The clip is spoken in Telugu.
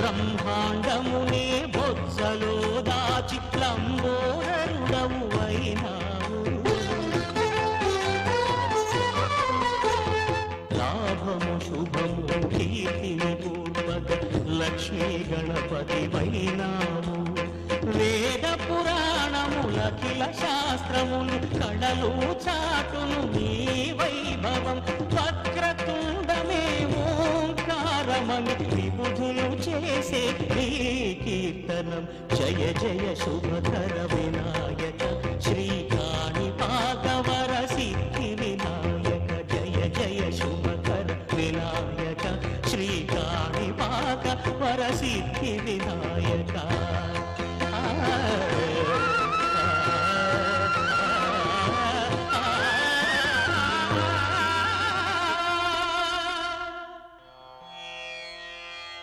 బ్రహ్మాండమునే బొజ్జలో దాచి లంబోదరుడవు అయినావు లాభము శుభము కీర్తిని పూర్వక లక్ష్మీ గణపతి వైనాము వేద పురాణములకిల శాస్త్రములు కడలు చాటును నీ చేసే నీ కీర్తనం. జయ జయ శుభకర వినాయక శ్రీకాణి పాకవర సిద్ధి వినాయక. జయ జయ శుభకర వినాయక శ్రీకాణి పాక వర సిద్ధి వినాయక.